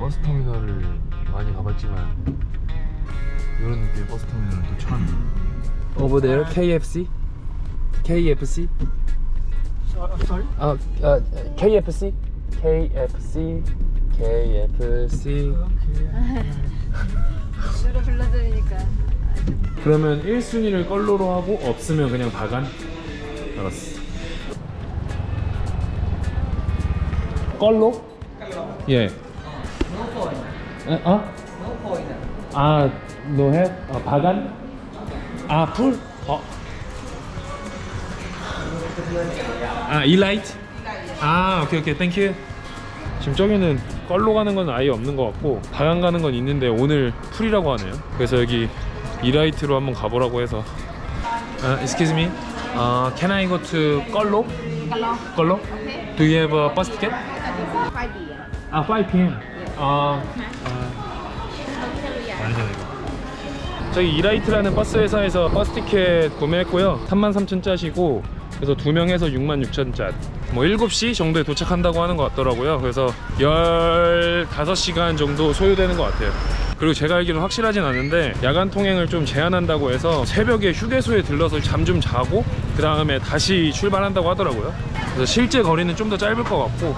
버스 터미널을 많이 가봤지만 이런 느낌의 버스 터미널은 또 처음이에요. Over there, KFC, KFC. sorry? 아, 아 KFC, KFC, KFC. 노래 불러드리니까 그러면 1순위를 껄로로 하고 없으면 그냥 바간? 알았어. 껄로? 예. 에, 어? 아, 노해? 아, 바간? 아, 풀? 어. 아, 일라이트? 아, 오케이, 오케이, 땡큐. 지금 저기는 껄로 가는 건 아예 없는 것 같고 바간 가는 건 있는데 오늘 풀이라고 하네요. 그래서 여기 이라이트로 한번 가보라고 해서. 아, excuse me. 아, can I go to 껄로? 껄로? Do you have a bus ticket? Friday 아, 5 p.m. 아, 저희 이라이트라는 버스 회사에서 버스 티켓 구매했고요. 33,000짜리고 그래서 두 명에서 66,000짜. 뭐 7시 정도에 도착한다고 하는 것 같더라고요. 그래서 15시간 정도 소요되는 것 같아요. 그리고 제가 알기로는 확실하진 않은데 야간 통행을 좀 제한한다고 해서 새벽에 휴게소에 들러서 잠 좀 자고 그 다음에 다시 출발한다고 하더라고요. 그래서 실제 거리는 좀 더 짧을 것 같고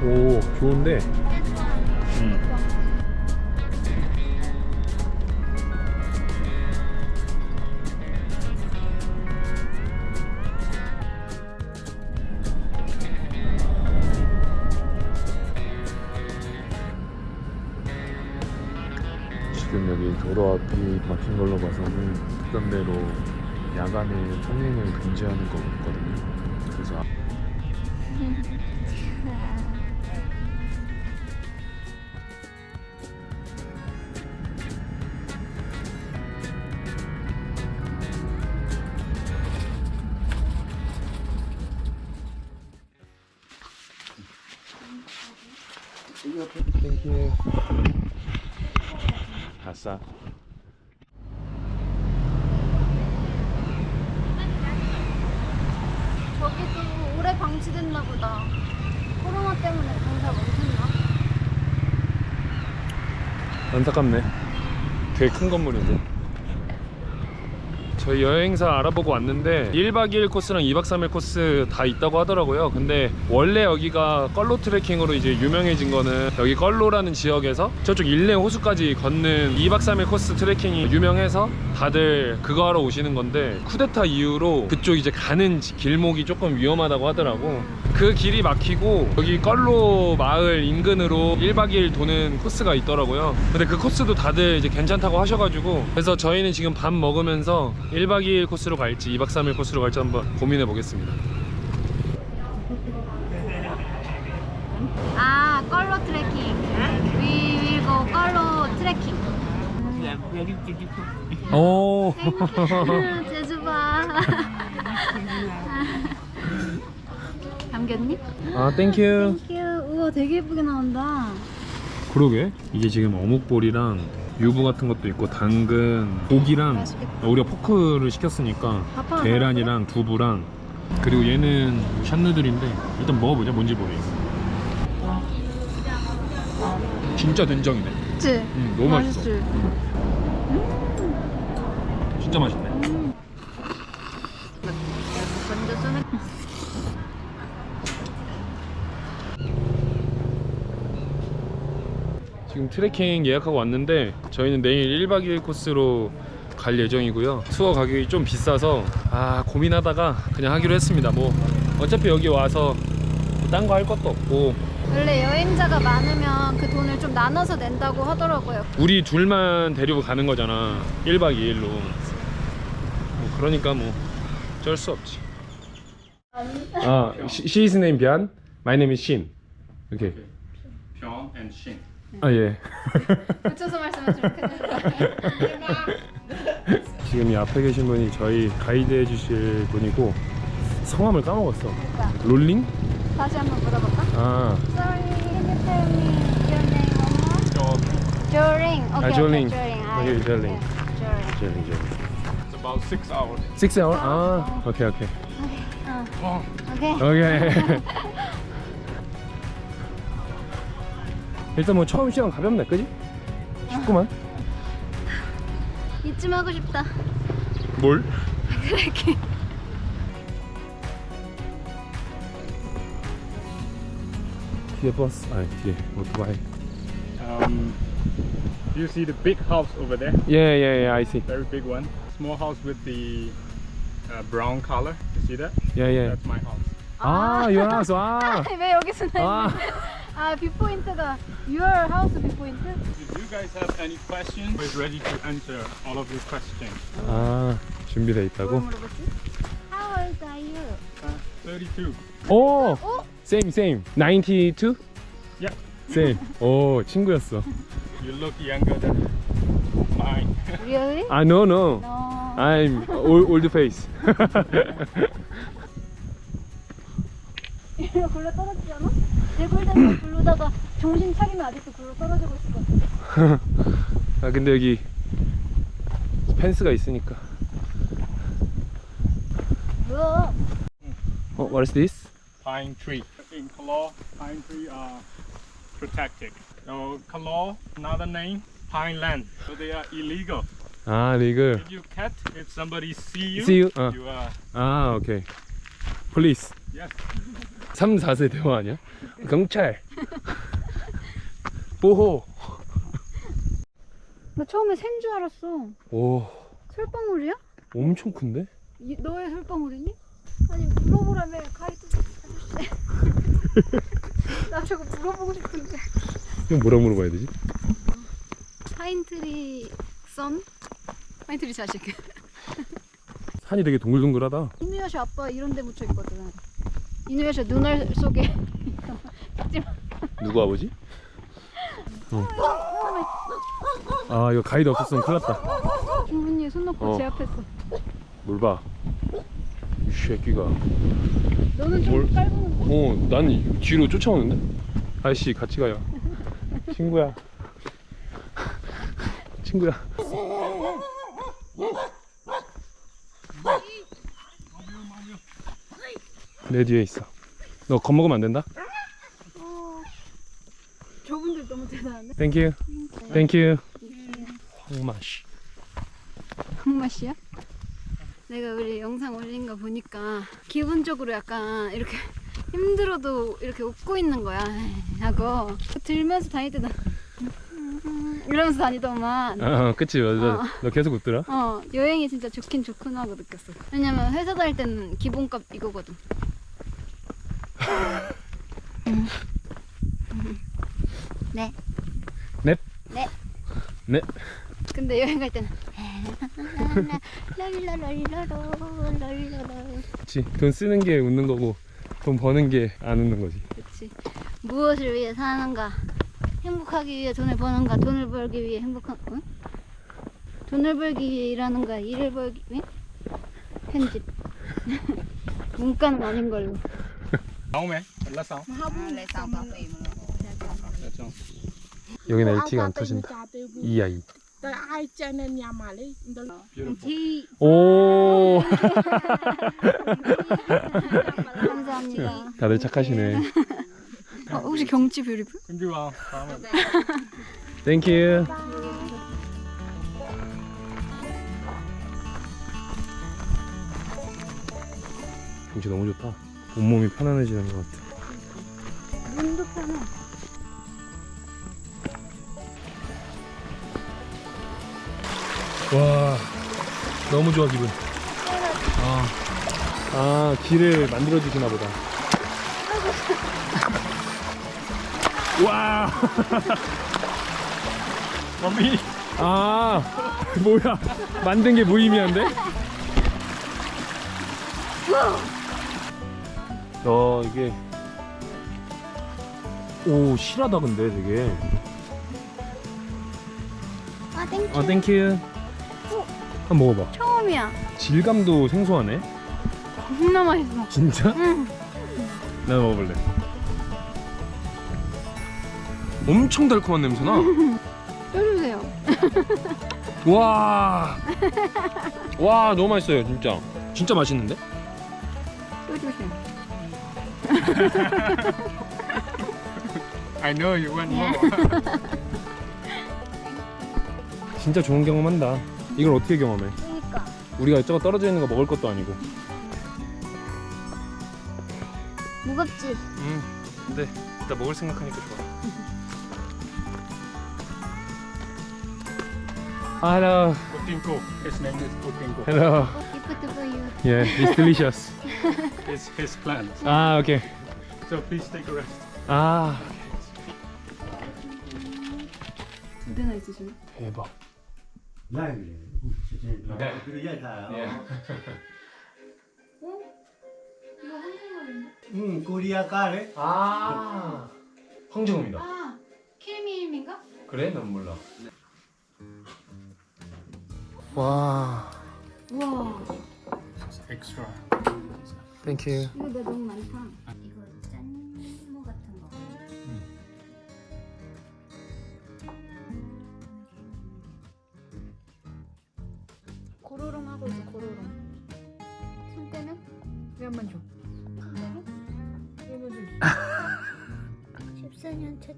오 좋은데 음. 지금 여기 도로 앞이 막힌 걸로 봐서는 특단대로 야간에 통행을 금지하는 것 같거든요 그래서 땡큐 아싸 저기도 오래 방치됐나 보다. 코로나 때문에 공사 멈췄나? 안타깝네. 되게 큰 건물인데 저희 여행사 알아보고 왔는데 1박 2일 코스랑 2박 3일 코스 다 있다고 하더라고요. 근데 원래 여기가 껄로 트레킹으로 이제 유명해진 거는 여기 껄로라는 지역에서 저쪽 일레 호수까지 걷는 2박 3일 코스 트레킹이 유명해서 다들 그거 하러 오시는 건데 쿠데타 이후로 그쪽 이제 가는 지- 길목이 조금 위험하다고 하더라고. 그 길이 막히고 여기 껄로 마을 인근으로 1박 2일 도는 코스가 있더라고요. 근데 그 코스도 다들 이제 괜찮다고 하셔가지고 그래서 저희는 지금 밥 먹으면서 1박 2일 코스로 갈지 2박 3일 코스로 갈지 한번 고민해 보겠습니다. 아 껄로 트레킹. We will go 껄로 트레킹. 오. 제주바. 감겼니? 아 땡큐 땡큐 우와 되게 예쁘게 나온다. 그러게. 이게 지금 어묵볼이랑 유부 같은 것도 있고 당근 고기랑 맛있겠다. 우리가 포크를 시켰으니까 계란이랑 두부랑 그리고 얘는 샷누들인데 일단 먹어보자 뭔지 모르겠어 진짜 된장이네 그치? 음, 너무 맛있어 맛있지? 진짜 맛있네 먼저 쏘는 지금 트레킹 예약하고 왔는데 저희는 내일 1박 2일 코스로 갈 예정이고요. 투어 가격이 좀 비싸서 아 고민하다가 그냥 하기로 했습니다. 뭐 어차피 여기 와서 딴 거 할 것도 없고. 원래 여행자가 많으면 그 돈을 좀 나눠서 낸다고 하더라고요. 우리 둘만 데리고 가는 거잖아. 1박 2일로. 뭐 그러니까 뭐 어쩔 수 없지. 아 she is name 변 my name is Shin 오케이. 병 and 신. 아 예 붙여서 말씀하시면 큰일 지금 이 앞에 계신 분이 저희 가이드 해주실 분이고 성함을 까먹었어 롤링? 다시 한번 물어볼까? 아 Sorry, can you tell me your name one more? Joring. Okay, 아, Joling. Okay, Joring. Okay, Joling. Joring. 젤링 젤링 It's about six hours. 6 hour? 아, 오케이, 오케이. 어. 오케이. 오케이. 일단 뭐 처음 시간 가볍네, 그지? 쉽구만. 이쯤 하고 싶다. 뭘? 그렇게. 뒤에 버스, 아니 뒤에 오토바이. Um, do you see the big house over there? Yeah, yeah, yeah, I see. Very big one. Small house with the uh, brown color. You see that? Yeah, yeah. That's my house. 아, your house. 아, 왜 여기서 나 아. 아, 빅포인트가 your house 빅포인트? If you guys have any questions, we're ready to answer all of your questions. 아, 준비돼 뭘 있다고? 물어봤지? How old are you? Uh, 32. 오, 어? same, same. 92? Yeah. Same. 오, 친구였어. You look younger than mine. Really? 아, no, no. No. I'm old, old face. 이리로 굴러 떨어지지 않아? 대굴대굴 굴르다가 정신 차리면 아직도 굴러 떨어지고 있을 것 같아. 아, 근데 여기 펜스가 있으니까. 뭐야? 어, what is this? pine tree. In Kalor, pine tree are protected. So Kalor, another name, pine land. So they are illegal. 아, 리글. If you cat, if somebody see you, See you? 어. you are 아, 오케이. Police. yes. 3, 4세 대화 아니야? 경찰. 보호. 나 처음에 샌 줄 알았어. 오, 솔방울이야? 엄청 큰데? 이, 너의 솔방울이니? 아니 물어보라며 가이드 아저씨. 나 저거 물어보고 싶은데. 이거 뭐라 물어봐야 되지? 파인트리 선? 파인트리 자식. 산이 되게 동글동글하다. 이누야샤 아빠 이런 데 묻혀 있거든. 이누야샤 눈알 속에 누구 아버지? 어. 아, 이거 가이드 없었으면 큰일 났다. 주문이 손 놓고 어. 제압했어. 뭘 봐. 이 새끼가. 너는 좀 뭘? 깔보는 거. 어, 난 뒤로 쫓아오는데? 아저씨, 같이 가요. 친구야. 친구야. 내 뒤에 있어. 너 겁먹으면 안 된다? 어. 저분들 너무 대단한데? 땡큐. 땡큐. 황마씨. 맛이야? 내가 우리 영상 올린 거 보니까 기분적으로 약간 이렇게 힘들어도 이렇게 웃고 있는 거야 하고 들면서 다닐 때도 이러면서 다니더만 아, 그치. 맞아. 어. 너 계속 웃더라? 어 여행이 진짜 좋긴 좋구나 하고 느꼈어 왜냐면 회사 다닐 때는 기본값 이거거든. 네 넵. 네. 네. 근데 여행 갈 때는 그치. 돈 쓰는 게 웃는 거고, 돈 버는 게 안 웃는 거지. 그치 무엇을 위해 사는가 행복하기 위해 돈을 버는가 돈을 벌기 위해 행복한 응? 돈을 벌기 위해 일하는가 일을 벌기 위해 편집 문과는 아닌 걸로 Là sao? 여기는 LT가 안 터진다. 이 아이. 오. 감사합니다 다들 착하시네. 어, 혹시 경치 뷰리뷰? Không? Không. 땡큐. 경치 너무 좋다. 온몸이 편안해지는 것 같아. 눈도 편해 와, 너무 좋아 기분. 아, 아 길을 만들어 주시나 보다. 와, Mommy. 아, 뭐야? 만든 게 무의미한데? 어 이게 오 실하다 근데 되게. 아 땡큐 아 땡큐. 한번 먹어봐. 처음이야 질감도 생소하네. 겁나 맛있어 진짜? 응. 나 먹어볼래. 엄청 달콤한 냄새나. 쪄주세요 와. 와, 너무 맛있어요, 진짜. 진짜 맛있는데? I know you want more. 진짜 좋은 경험한다. 이걸 어떻게 경험해? 그러니까. 우리가 저거 떨어져 있는 거 먹을 것도 아니고. 무겁지? 음. 근데 일단 먹을 생각하니까 좋아. Hello. Putinko. His name is Putinko. Hello. Gift for you. Yeah, it's delicious. It's his plant. 아, 오케이. So please take a rest. 아, 두 대나 있으시네. 대박. 응, 코리아 카레. 아, 황정음이다. 아, 킬미임인가? 그래? 난 몰라. 와, 우와. Extra. 땡큐. 이거 나 너무 많다.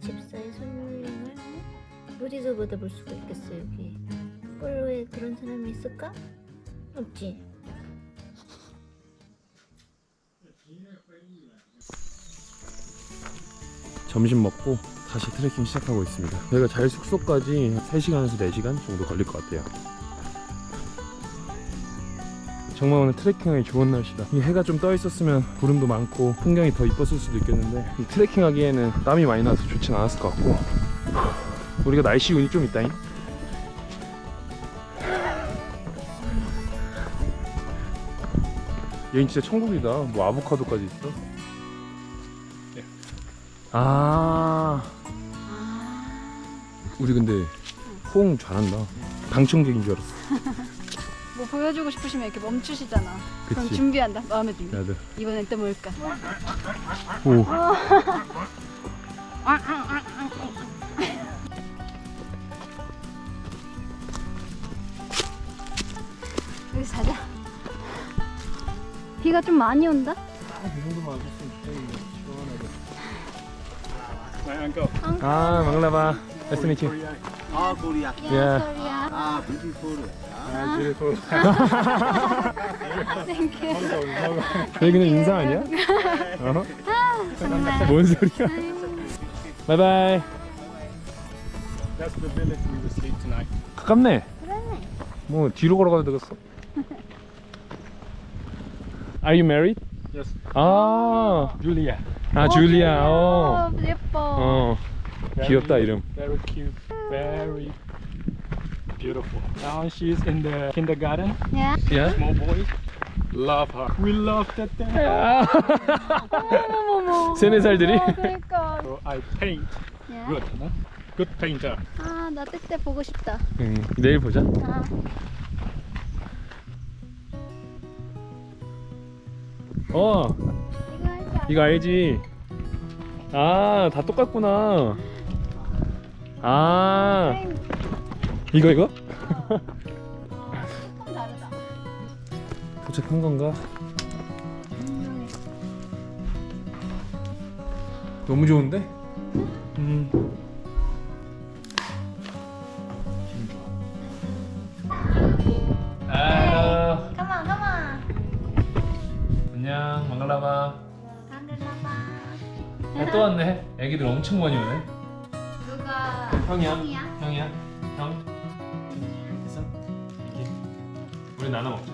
집사의 손놀림을 어디서 받아볼 수가 있겠어 여기. 꼴로에 그런 사람이 있을까? 없지. 점심 먹고 다시 트레킹 시작하고 있습니다. 저희가 잘 숙소까지 3시간에서 4시간 정도 걸릴 것 같아요. 정말 오늘 트레킹하기 좋은 날씨다. 이 해가 좀 떠 있었으면 구름도 많고 풍경이 더 이뻤을 수도 있겠는데 이 트레킹하기에는 땀이 많이 나서 좋진 않았을 것 같고 후, 우리가 날씨 운이 좀 있다잉. 여긴 진짜 천국이다. 뭐 아보카도까지 있어. 아. 우리 근데 호응 잘한다. 방청객인 줄 알았어. 뭐 보여주고 싶으시면 이렇게 멈추시잖아. 그럼 그치. 준비한다. 마음에 들면. 나도. 이번엔 또 뭘까? 오. 여기 자자. 비가 좀 많이 온다? My uncle. 아, 망라바. Nice to meet you. Korea. 아. Yeah. 아. Ah, beautiful. 여기 그냥 인사 아니야? 어? 정말. 뭔 소리야? 바이바이. That's the village we will sleep tonight. 가깝네. 그러네. 뭐 뒤로 걸어가도 되겠어. Are you married? Yes. 아, Julia. 아 줄리아. 어. 어, 예뻐. 어. 귀엽다 이름. Very cute. Very beautiful. Now she's in the kindergarten. 야. 야. Small boys. Love her. We love that thing. 어머머머. 세네 살들이. 어, 그러니까. So I paint 야. good. Huh? Good painter. 아, 나 때때 보고 싶다. 응, 내일 보자. 아. 어. 이거 알지? 아, 다 똑같구나. 아, 이거 이거? 조금 다르다. 도착한 건가? 너무 좋은데? 음. 아, 가만, 가만. 안녕, 망갈라마. 하늘나봐. 야, 또 왔네. 애기들 엄청 많이 오네. 누가 형이야? 형이야? 형이야? 형? 우리 나눠 먹자.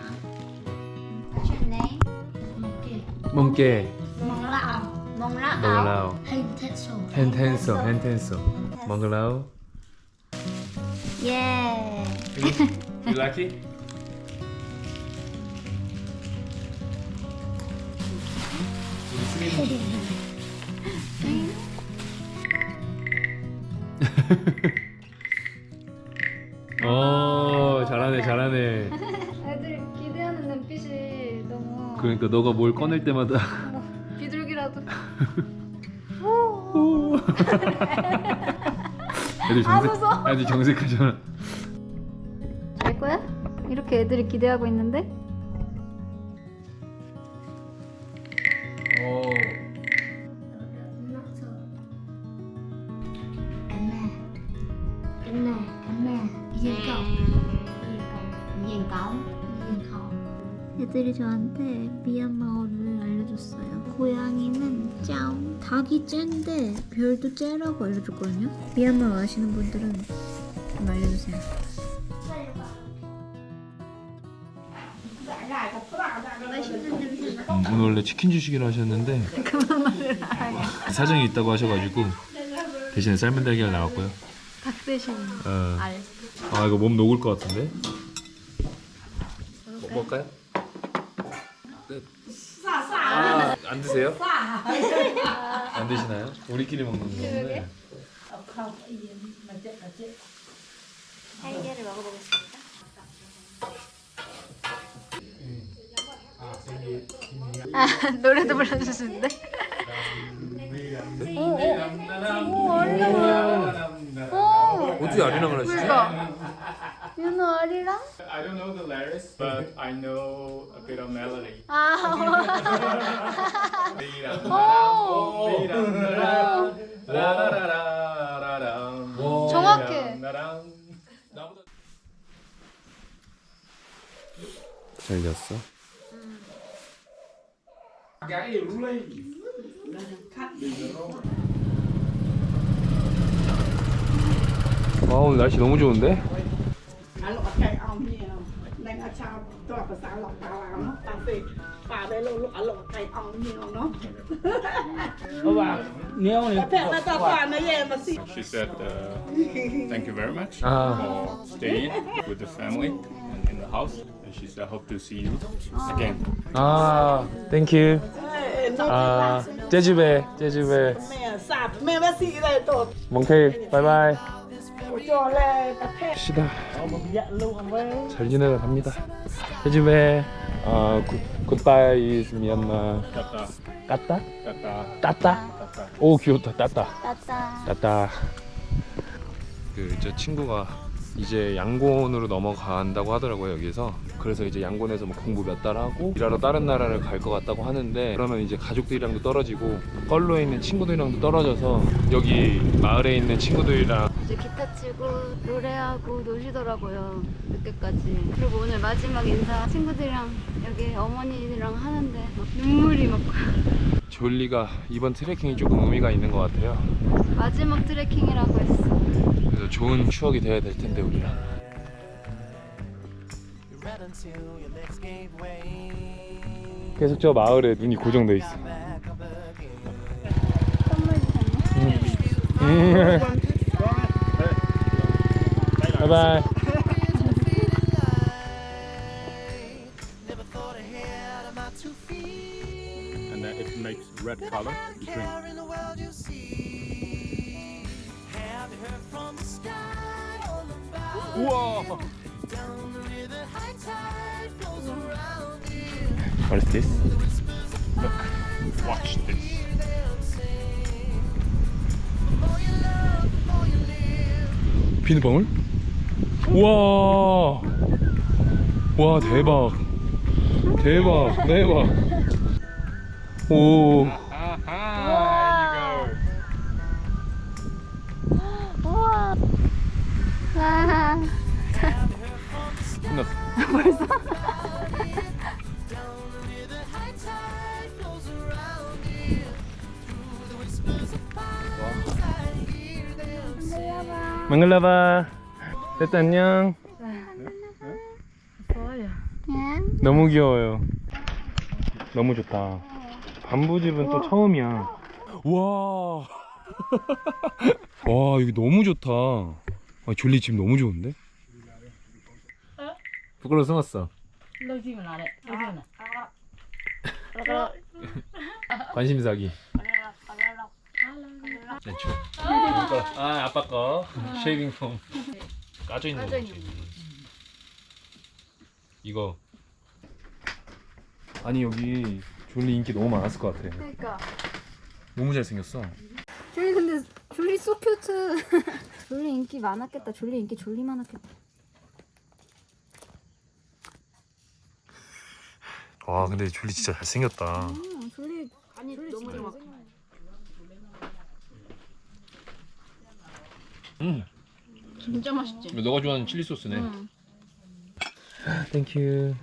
What's your name? 멍게. 몽라오. 몽라오. 멍라오. 헨텐소. 헨텐소, 헨텐소. 멍글라우. 예. You like it? 우리. 어, 잘하네, 잘하네. 그러니까 너가 뭘 꺼낼 때마다. 비둘기라도. 애들 아, 정색. 애들 정색하잖아. 이렇게 애들이 기대하고 있는데 애들이 저한테 미얀마어를 알려줬어요. 고양이는 짱, 닭이 쨍데 별도 쨍라고 알려줬거든요. 미얀마어 아시는 분들은 좀 알려주세요. 맛있는 냄새 나. 음, 오늘 원래 치킨 주시기로 하셨는데 사정이 있다고 하셔가지고 대신에 삶은 달걀 나왔고요. 닭 대신 어. 알. 아 이거 몸 녹을 것 같은데? 뭐 먹을까요? 끝. 아, 안 드세요? 안 드시나요? 우리끼리 먹는 건데. 달걀을 먹어보겠습니다. 아, 노래도 불러주시는데? 어떻게 아리랑을 하시지? 윤호 아리랑? I don't know the lyrics, but I know a bit of melody. 아, 정확해. 잘 잤어? 아 오늘 날씨 너무 좋은데? អាលោកអត់ចែកអស់គ្នានឹងអាចោតតបសាលោកតាឡាណោះប៉ាសេប៉ាដែលលោកលោកអលោកអត់ចែកអស់គ្នាណោះអូវ៉ាញោមនេះតែតែប៉ាណយេមកស៊ី She said uh, thank you very much for staying with the family and in the house. And she said I hope to see you again. Ah thank you. Uh, ကျေးဇူးပဲကျေးဇူးပဲမင်းစာမင်းမစီရဲတော့ Monkey bye bye. 시다. 잘 지내다 갑니다. 요즘에 어, 굿, 굿바이 is 미얀마. 따따. 따따? 따따. 따따? 오 귀엽다. 따따. 따따. 따따. 그 저 친구가 이제 양곤으로 넘어간다고 하더라고요 여기서. 그래서 이제 양곤에서 뭐 공부 몇 달 하고 일하러 다른 나라를 갈 것 같다고 하는데 그러면 이제 가족들이랑도 떨어지고 껄로에 있는 친구들이랑도 떨어져서 여기 마을에 있는 친구들이랑 이제 기타 치고 노래하고 노시더라고요 늦게까지. 그리고 오늘 마지막 인사 친구들이랑 여기 어머니랑 하는데 막 눈물이 막 졸리가 이번 트레킹이 조금 의미가 있는 것 같아요. 마지막 트레킹이라고 했어 그래서 좋은 추억이 돼야 될 텐데 우리랑 계속 저 마을에 눈이 고정돼 있어 음. 바이바이 And then it makes red color. You drink. 우와 What is this? Watch this. 비누방울? 우와 와 대박 대박 대박 오 끝났어 망글라바 됐다 안녕? 너무 귀여워요. 너무 좋다. 반부집은 또 처음이야. 와. 와, 여기 너무 좋다. 아, 졸리 집 너무 좋은데? 부끄러워 숨었어. 관심사기. 왼쪽. 아, 아빠 거. 쉐이빙 폼. 까져 있는. 있는 이거. 아니 여기 졸리 인기 너무 많았을 것 같아. 그러니까 너무 잘 생겼어. 졸리 근데 졸리 소 큐트 졸리 인기 많았겠다 졸리 인기 졸리 많았겠다 와 근데 줄리 진짜 잘생겼다. 음, 둘리 아니 너무 좋아. 음. 진짜 맛있지. 너가 좋아하는 칠리 소스네. 응. 땡큐.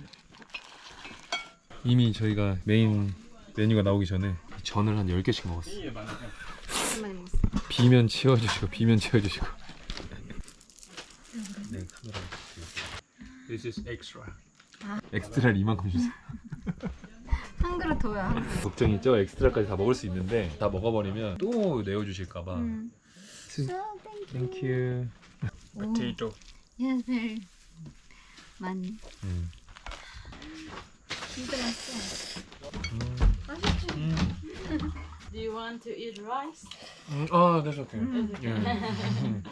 이미 저희가 메인 메뉴가 나오기 전에 전을 한 10개씩 먹었어. 오랜만에 먹었어. 비면 치워주시고 비면 치워주시고. 네 카메라. This is extra. 엑스트라를 이만큼 주세요. 한 그릇. 걱정이죠. 엑스트라까지 다 먹을 수 있는데 다 먹어버리면 또 내어주실까봐. 음. 땡큐. Potato. Yes, very 많이. 음. 진짜 맛있어. Do you want to eat rice? 음, 아, that's okay. 예.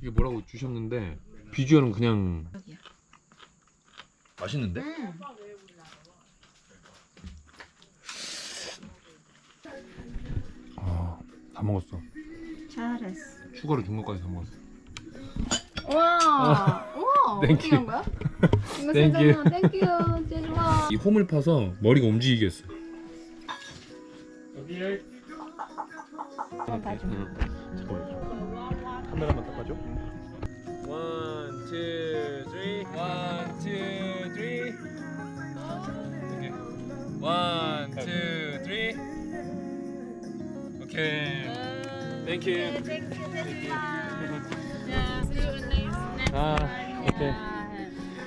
이게 뭐라고 주셨는데 비주얼은 그냥 맛있는데? 아, 다 먹었어. 잘했어. 추가로 준 것까지 다 먹었어. 와. 우와. 땡큐. 어떻게 한 거야? 이거 땡큐. 세잖아. 땡큐. 진짜 좋아. 이 홈을 파서 머리가 움직이겠어. 어, 봐줘. 잠깐만. 카메라만 닦아줘. One, two, three. One, two, three. 오케이. One, two, three. 오케이. Thank you. Yeah, see you in next, next 아, time. 오케이. Yeah.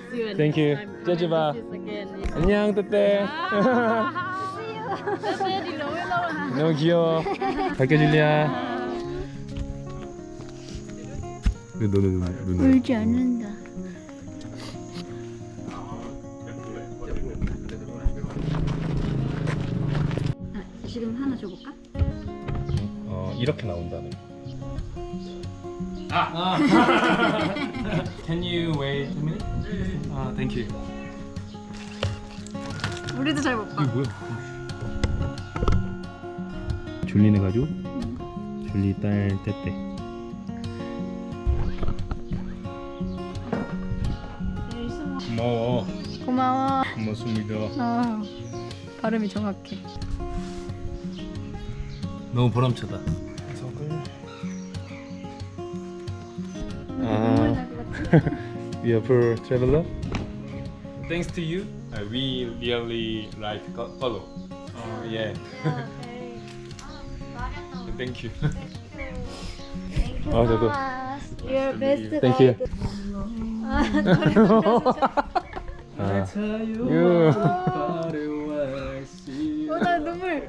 See you in Thank next you. time. 짜지마. This again. 안녕, 떼떼. Daddy, no, no. 너무 귀여워. 갈게 줄리야. 너너너 너. 울지 않는다. 아. Can you wait a minute? 아, thank you. 우리도 잘 못 봐. 이게 뭐야? 줄리네 가족. 줄리 딸 떼떼. 고마워. 고마워. 고맙습니다. 아, 발음이 정확해. 너무 보람차다. We are poor traveler. Thanks to you, uh, we really like co- color. Uh, yeah. Thank you. 아, 저도. Your best Thank you. 아, you. 어, 나 눈물.